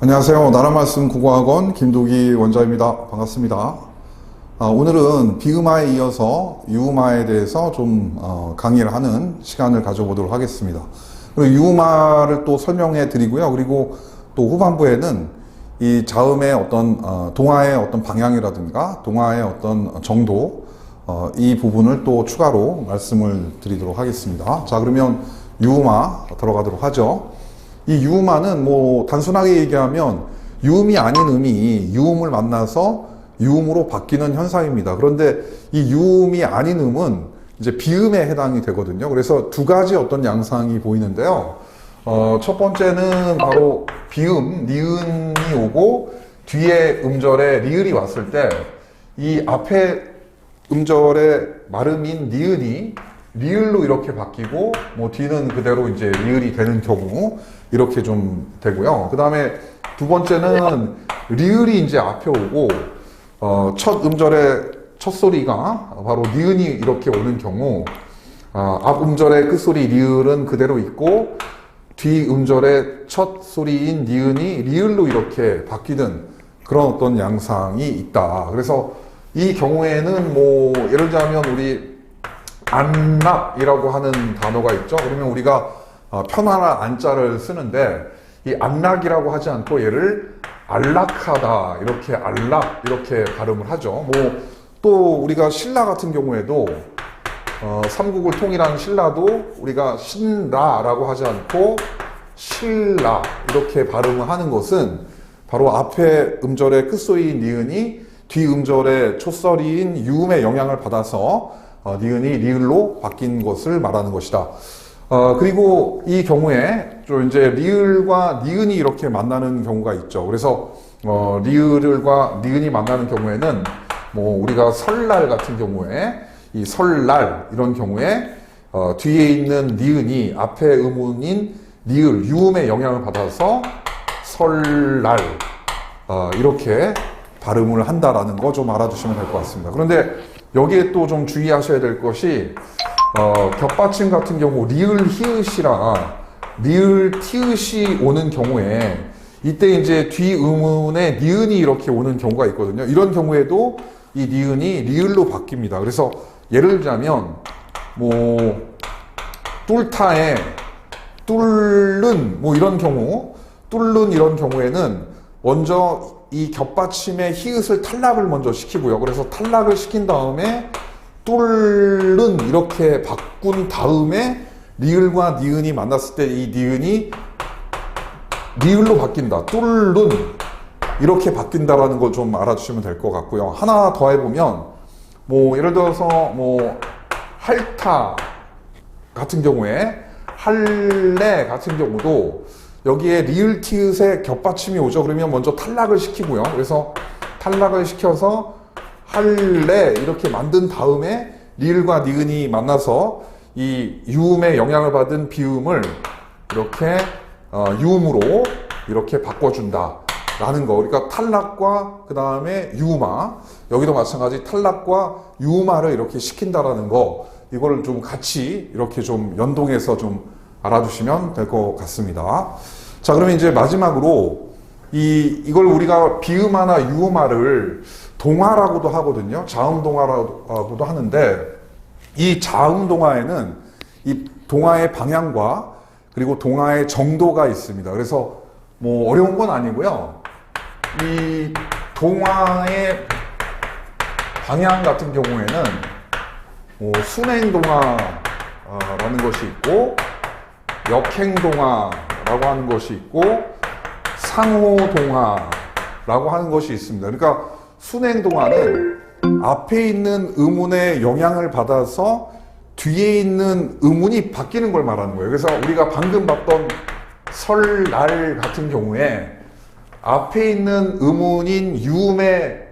안녕하세요. 나라 말씀 국어학원 김도기 원장입니다. 반갑습니다. 아, 오늘은 비음화에 이어서 유음화에 대해서 좀 어, 강의를 하는 시간을 가져보도록 하겠습니다. 그리고 유음화를 또 설명해 드리고요. 그리고 또 후반부에는 이 자음의 어떤 어, 동화의 어떤 방향이라든가 동화의 어떤 정도 어, 이 부분을 또 추가로 말씀을 드리도록 하겠습니다. 자 그러면 유음화 들어가도록 하죠. 이 유음화는 뭐 단순하게 얘기하면 유음이 아닌 음이 유음을 만나서 유음으로 바뀌는 현상입니다. 그런데 이 유음이 아닌 음은 이제 비음에 해당이 되거든요. 그래서 두 가지 어떤 양상이 보이는데요. 어, 첫 번째는 바로 비음, 니은이 오고 뒤에 음절에 리을이 왔을 때 이 앞에 음절의 발음인 니은이 리을로 이렇게 바뀌고 뭐 뒤는 그대로 이제 리을이 되는 경우 이렇게 좀 되고요. 그 다음에 두 번째는 리을이 이제 앞에 오고 어, 첫 음절의 첫 소리가 바로 니은이 이렇게 오는 경우 아, 앞 음절의 끝소리 리을은 그대로 있고 뒤 음절의 첫 소리인 니은이 리을로 이렇게 바뀌는 그런 어떤 양상이 있다. 그래서 이 경우에는 뭐 예를 들자면 우리 안락이라고 하는 단어가 있죠. 그러면 우리가 어, 편안한 안자를 쓰는데 이 안락이라고 하지 않고 얘를 안락하다 이렇게 안락 이렇게 발음을 하죠. 뭐 또 우리가 신라 같은 경우에도 어, 삼국을 통일한 신라도 우리가 신라라고 하지 않고 신라 이렇게 발음을 하는 것은 바로 앞에 음절의 끝소리인 니은이 뒤 음절의 초설인 유음의 영향을 받아서 어, 니은이 리을로 바뀐 것을 말하는 것이다. 어, 그리고 이 경우에 좀 이제 리을과 니은이 이렇게 만나는 경우가 있죠. 그래서 어, 리을과 니은이 만나는 경우에는 뭐 우리가 설날 같은 경우에 이 설날 이런 경우에 어, 뒤에 있는 니은이 앞에 음운인 니을 유음의 영향을 받아서 설날 어, 이렇게 발음을 한다라는 거 좀 알아두시면 될 것 같습니다. 그런데 여기에 또 좀 주의하셔야 될 것이 어, 격받침 같은 경우 리을 히읗이랑 리을 티읕이 오는 경우에 이때 이제 뒤 음운에 니은이 이렇게 오는 경우가 있거든요. 이런 경우에도 이 니은이 리을로 바뀝니다. 그래서 예를 들자면 뭐 뚫타에 뚫는 뭐 이런 경우 뚫는 이런 경우에는 먼저 이 겹받침의 히읗을 탈락을 먼저 시키고요. 그래서 탈락을 시킨 다음에 뚫는 이렇게 바꾼 다음에 리을과 니은이 만났을 때 이 니은이 리을로 바뀐다. 뚫는 이렇게 바뀐다라는 걸 좀 알아주시면 될 것 같고요. 하나 더 해보면 뭐 예를 들어서 뭐 할타 같은 경우에 할래 같은 경우도 여기에 리을 티읕의 겹받침이 오죠. 그러면 먼저 탈락을 시키고요. 그래서 탈락을 시켜서 할래 이렇게 만든 다음에 리을과 니은이 만나서 이 유음의 영향을 받은 비음을 이렇게 어, 유음으로 이렇게 바꿔준다. 라는 거. 그러니까 탈락과 그 다음에 유음화. 여기도 마찬가지 탈락과 유음화를 이렇게 시킨다라는 거. 이거를 좀 같이 이렇게 좀 연동해서 좀 알아두시면 될 것 같습니다. 자, 그러면 이제 마지막으로 이, 이걸 우리가 비음화나 유음화를 동화라고도 하거든요. 자음 동화라고도 하는데 이 자음 동화에는 이 동화의 방향과 그리고 동화의 정도가 있습니다. 그래서 뭐 어려운 건 아니고요. 이 동화의 방향 같은 경우에는 뭐 순행 동화라는 것이 있고 역행 동화 라고 하는 것이 있고 상호 동화라고 하는 것이 있습니다. 그러니까 순행 동화는 앞에 있는 의문의 영향을 받아서 뒤에 있는 의문이 바뀌는 걸 말하는 거예요. 그래서 우리가 방금 봤던 설날 같은 경우에 앞에 있는 의문인 유음의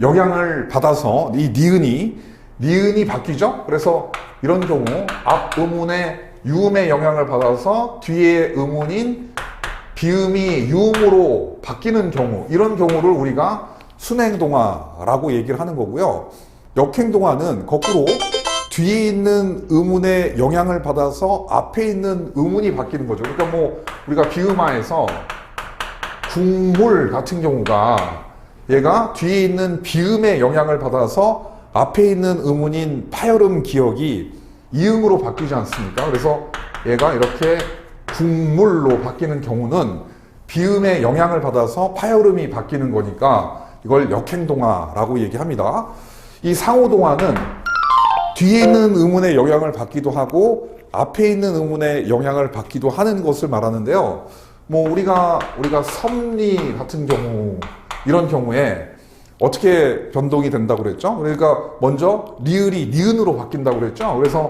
영향을 받아서 이 니은이 니은이 바뀌죠. 그래서 이런 경우 앞 의문의 유음의 영향을 받아서 뒤에 의문인 비음이 유음으로 바뀌는 경우 이런 경우를 우리가 순행동화라고 얘기를 하는 거고요. 역행동화는 거꾸로 뒤에 있는 의문의 영향을 받아서 앞에 있는 의문이 바뀌는 거죠. 그러니까 뭐 우리가 비음화에서 국물 같은 경우가 얘가 뒤에 있는 비음의 영향을 받아서 앞에 있는 음운인 파열음 기억이 이음으로 바뀌지 않습니까? 그래서 얘가 이렇게 국물로 바뀌는 경우는 비음의 영향을 받아서 파열음이 바뀌는 거니까 이걸 역행동화라고 얘기합니다. 이 상호동화는 뒤에 있는 음운의 영향을 받기도 하고 앞에 있는 음운의 영향을 받기도 하는 것을 말하는데요. 뭐 우리가 우리가 섭리 같은 경우 이런 경우에 어떻게 변동이 된다고 그랬죠? 그러니까 먼저 리을이 니은으로 바뀐다고 그랬죠? 그래서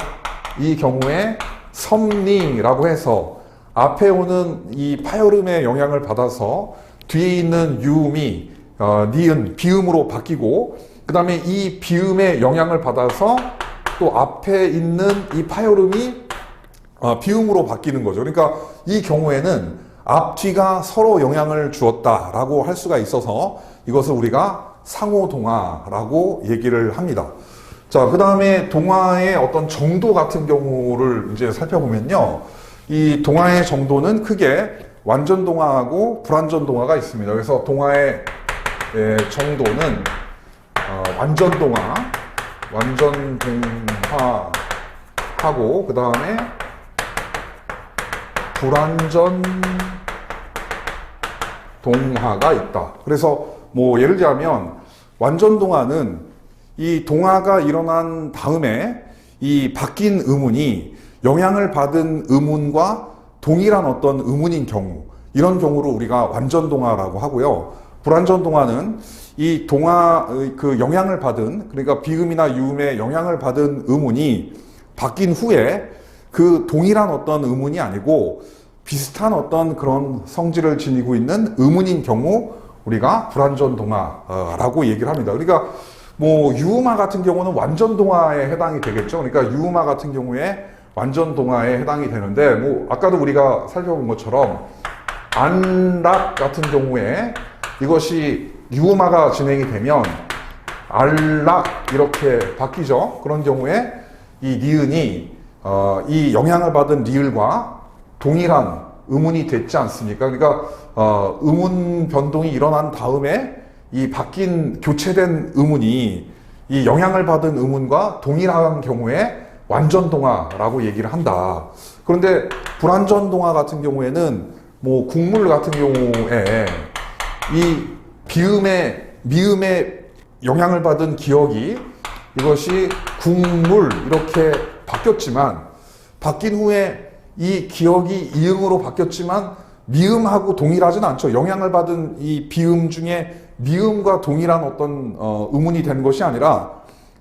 이 경우에 섭리라고 해서 앞에 오는 이 파열음의 영향을 받아서 뒤에 있는 유음이 어, 니은 비음으로 바뀌고 그 다음에 이 비음의 영향을 받아서 또 앞에 있는 이 파열음이 어, 비음으로 바뀌는 거죠. 그러니까 이 경우에는 앞뒤가 서로 영향을 주었다라고 할 수가 있어서 이것을 우리가 상호동화라고 얘기를 합니다. 자, 그 다음에 동화의 어떤 정도 같은 경우를 이제 살펴보면요. 이 동화의 정도는 크게 완전 동화하고 불완전 동화가 있습니다. 그래서 동화의 예, 정도는 어, 완전 동화, 완전 동화하고 그 다음에 불완전 동화가 있다. 그래서 뭐 예를 들자면 완전 동화는 이 동화가 일어난 다음에 이 바뀐 의문이 영향을 받은 의문과 동일한 어떤 의문인 경우 이런 경우를 우리가 완전 동화라고 하고요. 불완전 동화는 이 동화의 그 영향을 받은 그러니까 비음이나 유음의 영향을 받은 의문이 바뀐 후에 그 동일한 어떤 의문이 아니고 비슷한 어떤 그런 성질을 지니고 있는 의문인 경우 우리가 불완전 동화라고 얘기를 합니다. 그러니까 뭐 유음화 같은 경우는 완전 동화에 해당이 되겠죠. 그러니까 유음화 같은 경우에 완전 동화에 해당이 되는데 뭐 아까도 우리가 살펴본 것처럼 안락 같은 경우에 이것이 유음화가 진행이 되면 알락 이렇게 바뀌죠. 그런 경우에 이 니은이 어, 이 영향을 받은 리을과 동일한 음운이 됐지 않습니까? 그러니까 어, 음운 변동이 일어난 다음에 이 바뀐 교체된 음운이 이 영향을 받은 음운과 동일한 경우에 완전 동화라고 얘기를 한다. 그런데 불완전 동화 같은 경우에는 뭐 국물 같은 경우에 이 비음의 미음의 영향을 받은 기억이 이것이 국물 이렇게 바뀌었지만 바뀐 후에 이 기억이 이음으로 바뀌었지만 미음하고 동일하진 않죠. 영향을 받은 이 비음 중에 미음과 동일한 어떤 어, 음운이 된 것이 아니라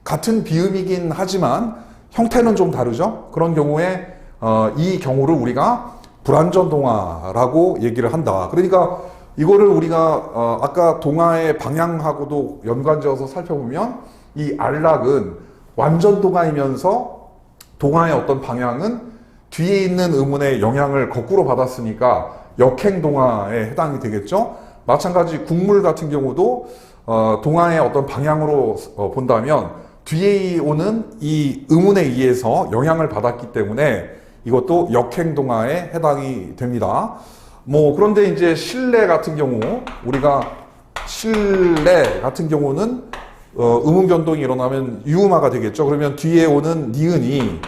같은 비음이긴 하지만 형태는 좀 다르죠. 그런 경우에 어, 이 경우를 우리가 불완전 동화라고 얘기를 한다. 그러니까 이거를 우리가 어, 아까 동화의 방향하고도 연관지어서 살펴보면 이 안락은 완전 동화이면서 동화의 어떤 방향은 뒤에 있는 의문의 영향을 거꾸로 받았으니까 역행 동화에 해당이 되겠죠. 마찬가지 국물 같은 경우도 어, 동화의 어떤 방향으로 어, 본다면 뒤에 오는 이 의문에 의해서 영향을 받았기 때문에 이것도 역행 동화에 해당이 됩니다. 뭐 그런데 이제 신뢰 같은 경우 우리가 신뢰 같은 경우는 어, 음운 변동이 일어나면 유음화가 되겠죠. 그러면 뒤에 오는 니은이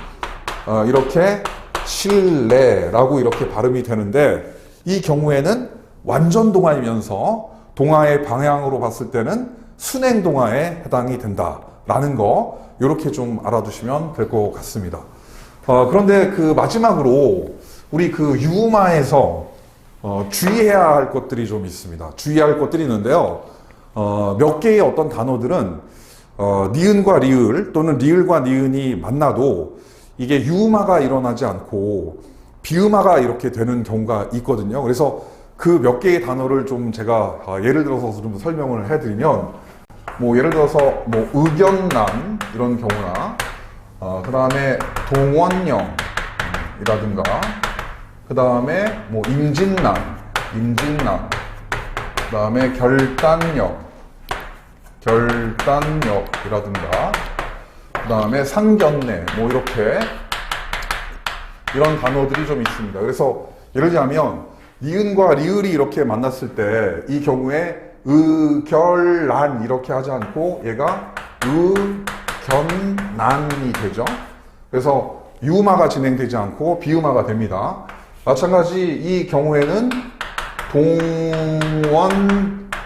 어, 이렇게 신뢰라고 이렇게 발음이 되는데 이 경우에는 완전 동화이면서 동화의 방향으로 봤을 때는 순행 동화에 해당이 된다라는 거 이렇게 좀 알아두시면 될 것 같습니다. 어, 그런데 그 마지막으로 우리 그 유마에서 어, 주의해야 할 것들이 좀 있습니다. 주의할 것들이 있는데요. 어, 몇 개의 어떤 단어들은 어, 니은과 리을 또는 리을과 니은이 만나도 이게 유음화가 일어나지 않고 비음화가 이렇게 되는 경우가 있거든요. 그래서 그 몇 개의 단어를 좀 제가 아, 예를 들어서 좀 설명을 해드리면 뭐 예를 들어서 뭐 의견남 이런 경우나 어, 그 다음에 동원령이라든가 그 다음에 뭐 임진남 임진남 그 다음에 결단력 결단력이라든가 그 다음에 상견례 뭐 이렇게 이런 단어들이 좀 있습니다. 그래서 예를 들자면 니은과 리을이 이렇게 만났을 때 이 경우에 의결난 이렇게 하지 않고 얘가 의견난이 되죠. 그래서 유음화가 진행되지 않고 비음화가 됩니다. 마찬가지 이 경우에는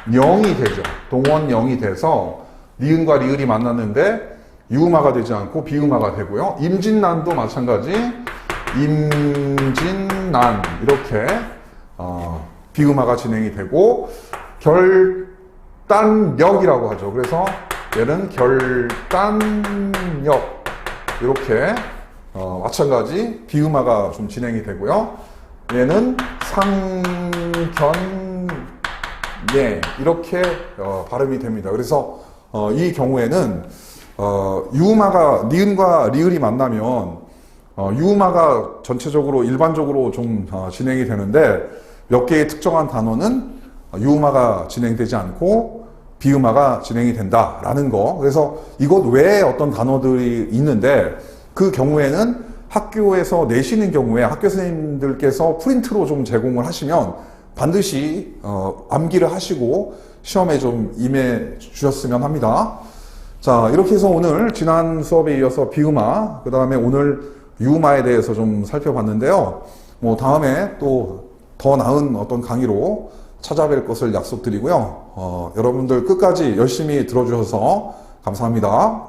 동원영이 되죠. 동원영이 돼서 니은과 리을이 만났는데 유음화가 되지 않고 비음화가 되고요. 임진난도 마찬가지 임진난 이렇게 어, 비음화가 진행이 되고 결단력이라고 하죠. 그래서 얘는 결단력 이렇게 어, 마찬가지 비음화가 좀 진행이 되고요. 얘는 상견예 이렇게 어, 발음이 됩니다. 그래서 어, 이 경우에는 어, 유음화가 니은과 리을이 만나면 어, 유음화가 전체적으로 일반적으로 좀 어, 진행이 되는데 몇 개의 특정한 단어는 유음화가 진행되지 않고 비음화가 진행이 된다라는 거. 그래서 이것 외에 어떤 단어들이 있는데 그 경우에는 학교에서 내시는 경우에 학교 선생님들께서 프린트로 좀 제공을 하시면 반드시 어, 암기를 하시고 시험에 좀 임해 주셨으면 합니다. 자, 이렇게 해서 오늘 지난 수업에 이어서 비음화, 그 다음에 오늘 유음화에 대해서 좀 살펴봤는데요. 뭐 다음에 또 더 나은 어떤 강의로 찾아뵐 것을 약속드리고요. 어, 여러분들 끝까지 열심히 들어주셔서 감사합니다.